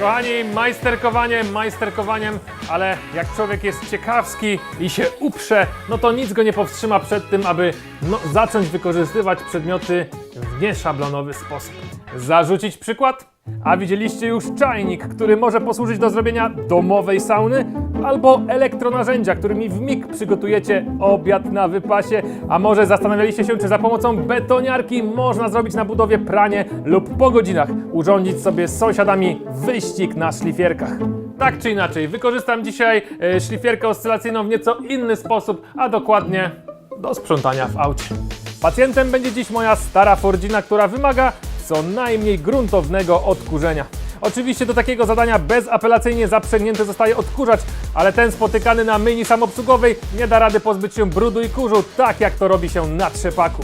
Kochani, majsterkowanie majsterkowaniem, ale jak człowiek jest ciekawski i się uprze, no to nic go nie powstrzyma przed tym, aby no, zacząć wykorzystywać przedmioty w nieszablonowy sposób. Zarzucić przykład? A widzieliście już czajnik, który może posłużyć do zrobienia domowej sauny, albo elektronarzędzia, którymi w mig przygotujecie obiad na wypasie, a może zastanawialiście się, czy za pomocą betoniarki można zrobić na budowie pranie lub po godzinach urządzić sobie z sąsiadami wyścig na szlifierkach. Tak czy inaczej, wykorzystam dzisiaj e, szlifierkę oscylacyjną w nieco inny sposób, a dokładnie do sprzątania w aucie. Pacjentem będzie dziś moja stara Fordzina, która wymaga co najmniej gruntownego odkurzenia. Oczywiście do takiego zadania bezapelacyjnie zaprzęgnięty zostaje odkurzacz, ale ten spotykany na myjni samoobsługowej nie da rady pozbyć się brudu i kurzu, tak jak to robi się na trzepaku.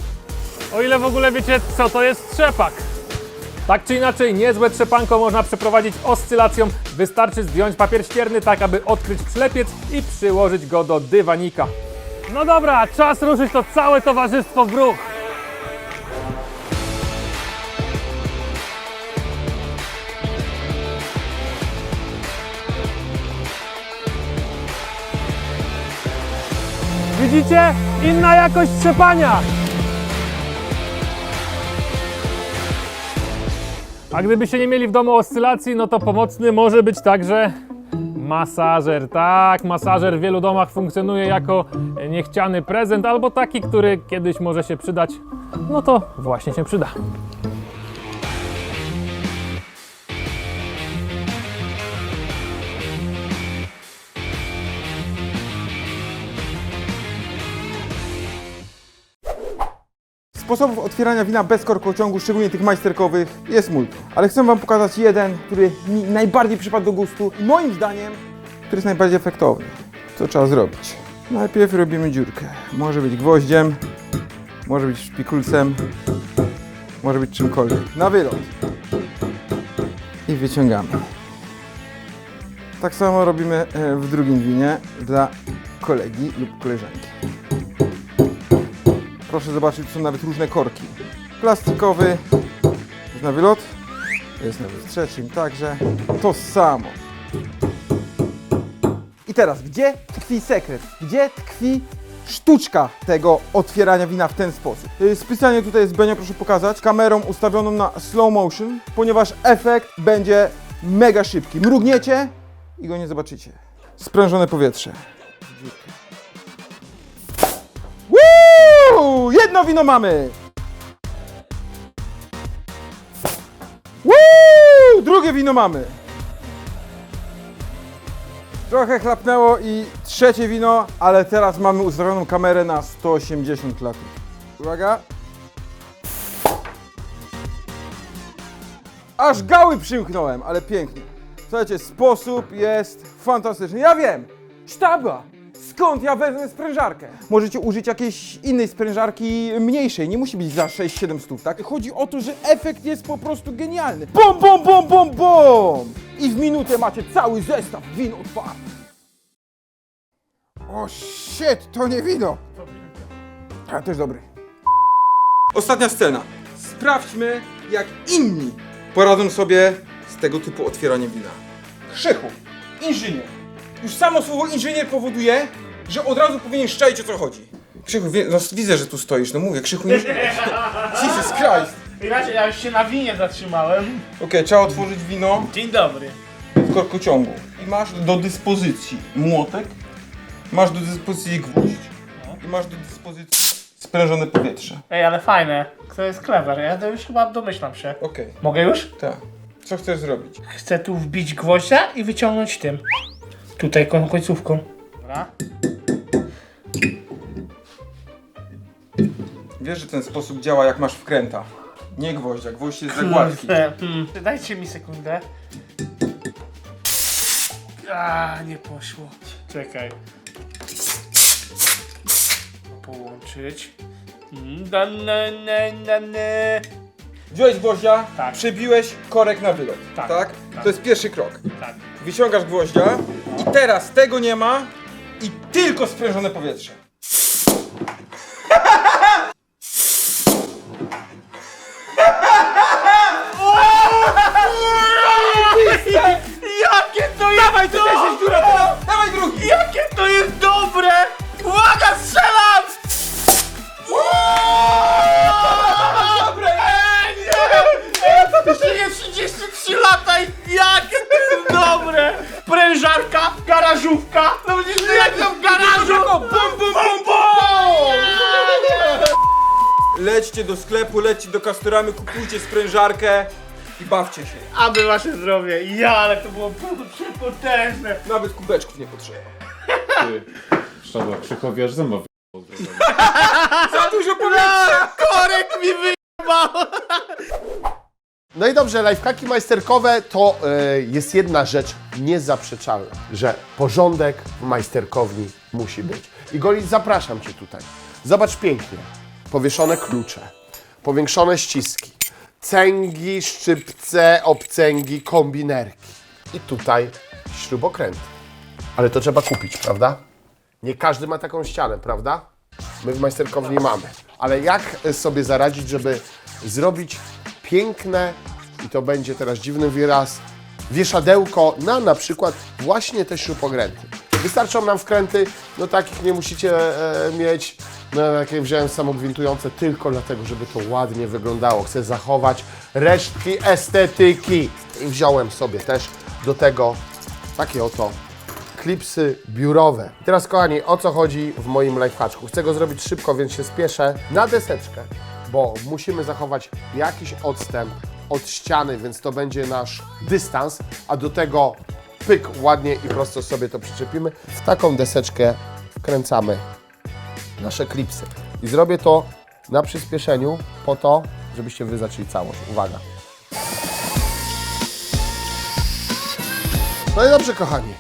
O ile w ogóle wiecie, co to jest trzepak. Tak czy inaczej, niezłe trzepanko można przeprowadzić oscylacją. Wystarczy zdjąć papier ścierny tak, aby odkryć przylepiec i przyłożyć go do dywanika. No dobra, czas ruszyć to całe towarzystwo w ruch. Widzicie? Inna jakość trzepania. A gdybyście nie mieli w domu oscylacji, no to pomocny może być także masażer. Tak, masażer w wielu domach funkcjonuje jako niechciany prezent albo taki, który kiedyś może się przydać. No to właśnie się przyda. Sposobów otwierania wina bez korkociągu, szczególnie tych majsterkowych, jest multum. Ale chcę Wam pokazać jeden, który mi najbardziej przypadł do gustu i moim zdaniem, który jest najbardziej efektowny. Co trzeba zrobić? Najpierw robimy dziurkę. Może być gwoździem, może być szpikulcem, może być czymkolwiek. Na wylot. I wyciągamy. Tak samo robimy e, w drugim winie dla kolegi lub koleżanki. Proszę zobaczyć, są nawet różne korki. Plastikowy jest na wylot, jest nawet w trzecim także. To samo. I teraz, gdzie tkwi sekret? Gdzie tkwi sztuczka tego otwierania wina w ten sposób? Y, Specjalnie tutaj jest Benio, proszę pokazać, kamerą ustawioną na slow motion, ponieważ efekt będzie mega szybki. Mrugniecie i go nie zobaczycie. Sprężone powietrze. Jedno wino mamy! Woo! Drugie wino mamy! Trochę chlapnęło i trzecie wino, ale teraz mamy ustawioną kamerę na 180 lat. Uwaga! Aż gały przymknąłem, ale pięknie. Słuchajcie, sposób jest fantastyczny. Ja wiem! Sztaba! Skąd ja wezmę sprężarkę? Możecie użyć jakiejś innej sprężarki mniejszej, nie musi być za 6-7 stów, tak? Chodzi o to, że efekt jest po prostu genialny. Bom, bom, bom, bom, bom! I w minutę macie cały zestaw win otwarty. O shit, to nie wino! A, też dobry. Ostatnia scena. Sprawdźmy, jak inni poradzą sobie z tego typu otwieraniem wina. Krzychu, inżynier. Już samo słowo inżynier powoduje, że od razu powinien szczaić o co chodzi. Krzychu, wie, no, widzę, że tu stoisz, no mówię, Krzychu inżynier. Jesus Christ. Inaczej ja już się na winie zatrzymałem. Okej, trzeba otworzyć wino Dzień dobry. w korkociągu. I masz do dyspozycji młotek, masz do dyspozycji gwóźdź i masz do dyspozycji sprężone powietrze. Ej, ale fajne. To jest clever. Ja to już chyba domyślam się. Okej, Mogę już? tak. Co chcesz zrobić? Chcę tu wbić gwoździa i wyciągnąć tym. Tutaj koń- końcówką. Dobra. Wiesz, że ten sposób działa jak masz wkręta. Nie gwoździa, gwoźdź jest za gładki. Hmm. Dajcie mi sekundę. A, nie poszło. Czekaj. Połączyć. Mm, da, na, na, na, na. Wziąłeś gwoździa, Tak. przebiłeś korek na wylot. Tak. Tak, tak. To jest pierwszy krok. Tak. Wyciągasz gwoździa i teraz tego nie ma i tylko sprężone powietrze. Lećcie do sklepu, lećcie do Castoramy, kupujcie sprężarkę i bawcie się. Aby wasze zdrowie. Ja, ale to było przepotężne. Nawet kubeczków nie potrzeba. Szabla, krzykowiarz zęba Za dużo powietrza! Korek mi wyjebał. No i dobrze, lifehacki majsterkowe to e, jest jedna rzecz niezaprzeczalna, że porządek w majsterkowni musi być. I Goli, zapraszam Cię tutaj. Zobacz pięknie. Powieszone klucze, powiększone ściski, cęgi, szczypce, obcęgi, kombinerki. I tutaj śrubokręty. Ale to trzeba kupić, prawda? Nie każdy ma taką ścianę, prawda? My w majsterkowni mamy. Ale jak sobie zaradzić, żeby zrobić piękne, i to będzie teraz dziwny wyraz, wieszadełko na na przykład właśnie te śrubokręty. Wystarczą nam wkręty, no takich nie musicie e, mieć. No jakie wziąłem samogwintujące tylko dlatego, żeby to ładnie wyglądało. Chcę zachować resztki estetyki. I wziąłem sobie też do tego takie oto klipsy biurowe. I teraz kochani, o co chodzi w moim lifehacku? Chcę go zrobić szybko, więc się spieszę na deseczkę, bo musimy zachować jakiś odstęp od ściany, więc to będzie nasz dystans, a do tego pyk ładnie i prosto sobie to przyczepimy. W taką deseczkę wkręcamy nasze klipsy. I zrobię to na przyspieszeniu po to, żebyście wy zaczęli całość. Uwaga. No i dobrze, kochani.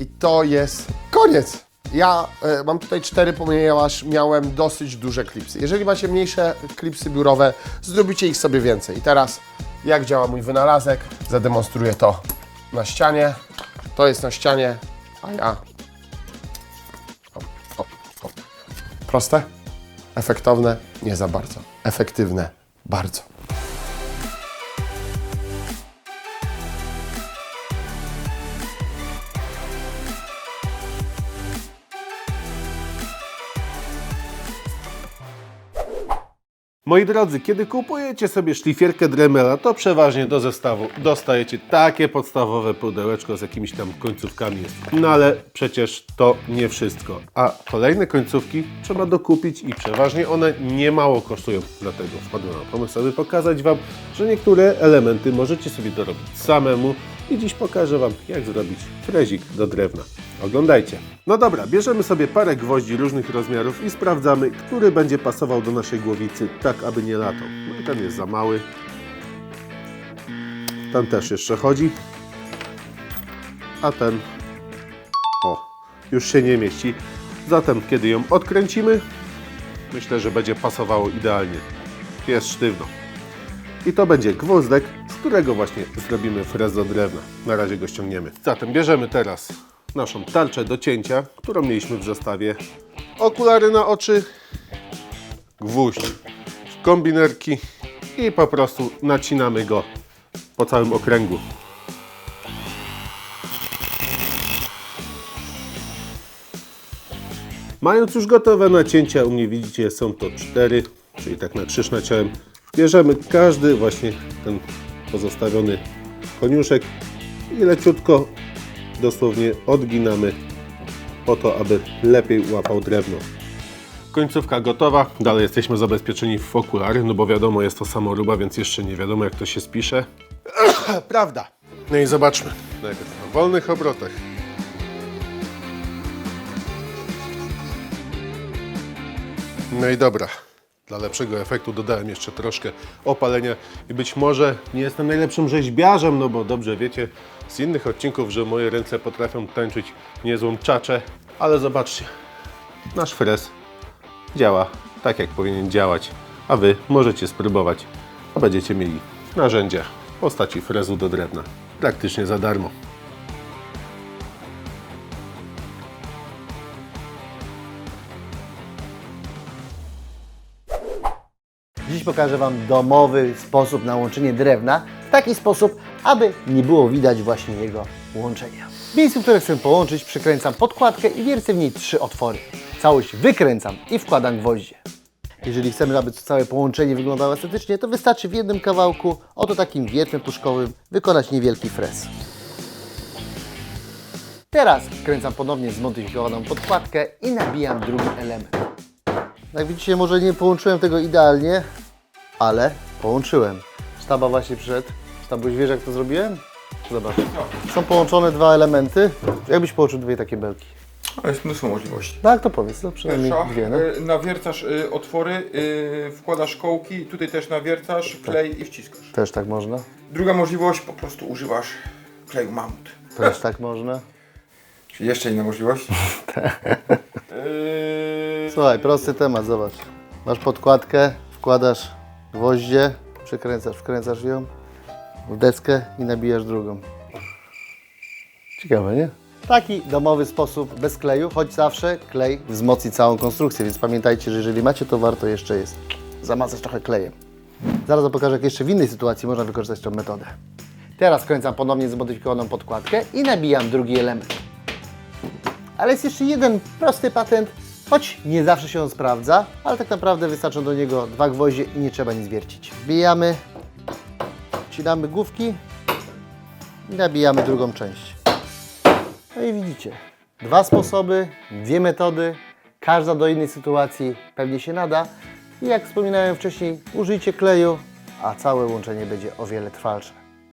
I to jest koniec. Ja e, mam tutaj cztery, ponieważ miałem dosyć duże klipsy. Jeżeli macie mniejsze klipsy biurowe, zrobicie ich sobie więcej. I teraz, jak działa mój wynalazek, zademonstruję to na ścianie. To jest na ścianie, a ja... Proste? Efektowne? Nie za bardzo. Efektywne? Bardzo. Moi drodzy, kiedy kupujecie sobie szlifierkę Dremela, to przeważnie do zestawu dostajecie takie podstawowe pudełeczko z jakimiś tam końcówkami. No ale przecież to nie wszystko. A kolejne końcówki trzeba dokupić i przeważnie one niemało kosztują. Dlatego wpadłem na pomysł, aby pokazać Wam, że niektóre elementy możecie sobie dorobić samemu i dziś pokażę Wam, jak zrobić frezik do drewna. Oglądajcie. No dobra, bierzemy sobie parę gwoździ różnych rozmiarów i sprawdzamy, który będzie pasował do naszej głowicy, tak aby nie latał. No ten jest za mały. Ten też jeszcze chodzi. A ten... O, już się nie mieści. Zatem, kiedy ją odkręcimy, myślę, że będzie pasowało idealnie. Jest sztywno. I to będzie gwozdek, z którego właśnie zrobimy frez do drewna. Na razie go ściągniemy. Zatem bierzemy teraz naszą tarczę do cięcia, którą mieliśmy w zestawie. Okulary na oczy, gwóźdź w kombinerki i po prostu nacinamy go po całym okręgu. Mając już gotowe nacięcia, u mnie widzicie są to cztery, czyli tak na krzyż naciąłem. Bierzemy każdy właśnie ten pozostawiony koniuszek i leciutko dosłownie odginamy po to, aby lepiej łapał drewno. Końcówka gotowa, dalej jesteśmy zabezpieczeni w okulary, no bo wiadomo jest to samoruba, więc jeszcze nie wiadomo jak to się spisze. Prawda. No i zobaczmy, najpierw na wolnych obrotach. No i dobra. Dla lepszego efektu dodałem jeszcze troszkę opalenia i być może nie jestem najlepszym rzeźbiarzem, no bo dobrze wiecie z innych odcinków, że moje ręce potrafią tańczyć niezłą czaczę, ale zobaczcie, nasz frez działa tak jak powinien działać, a Wy możecie spróbować, a będziecie mieli narzędzia w postaci frezu do drewna praktycznie za darmo. Dziś pokażę Wam domowy sposób na łączenie drewna w taki sposób, aby nie było widać właśnie jego łączenia. W miejscu, które chcę połączyć, przykręcam podkładkę i wiercę w niej trzy otwory. Całość wykręcam i wkładam gwoździe. Jeżeli chcemy, aby całe połączenie wyglądało estetycznie, to wystarczy w jednym kawałku, oto takim wiertłem puszkowym, wykonać niewielki frez. Teraz wkręcam ponownie zmodyfikowaną podkładkę i nabijam drugi element. Jak widzicie, może nie połączyłem tego idealnie, ale połączyłem. Sztaba właśnie przyszedł. Sztabuś, wiesz jak to zrobiłem? Zobacz. Są połączone dwa elementy. Jakbyś połączył dwie takie belki? Ale jest mnóstwo możliwości. Tak, to powiedz, to przynajmniej Pierwsza, dwie, no. y, nawiercasz y, otwory, y, wkładasz kołki, tutaj też nawiercasz, klej i wciskasz. Też tak można. Druga możliwość, po prostu używasz kleju mamut. Też tak można. Czyli jeszcze inna możliwość. Yy, Słuchaj, prosty temat, zobacz. Masz podkładkę, wkładasz gwoździe, przekręcasz, wkręcasz ją w deskę i nabijasz drugą. Ciekawe, nie? Taki domowy sposób bez kleju, choć zawsze klej wzmocni całą konstrukcję, więc pamiętajcie, że jeżeli macie to warto jeszcze jest zamazać trochę klejem. Zaraz pokażę, jak jeszcze w innej sytuacji można wykorzystać tę metodę. Teraz kręcam ponownie zmodyfikowaną podkładkę i nabijam drugi element. Ale jest jeszcze jeden prosty patent, choć nie zawsze się on sprawdza, ale tak naprawdę wystarczą do niego dwa gwoździe i nie trzeba nic wiercić. Wbijamy, wcinamy główki i nabijamy drugą część. No i widzicie, dwa sposoby, dwie metody, każda do innej sytuacji pewnie się nada. I jak wspominałem wcześniej, użyjcie kleju, a całe łączenie będzie o wiele trwalsze.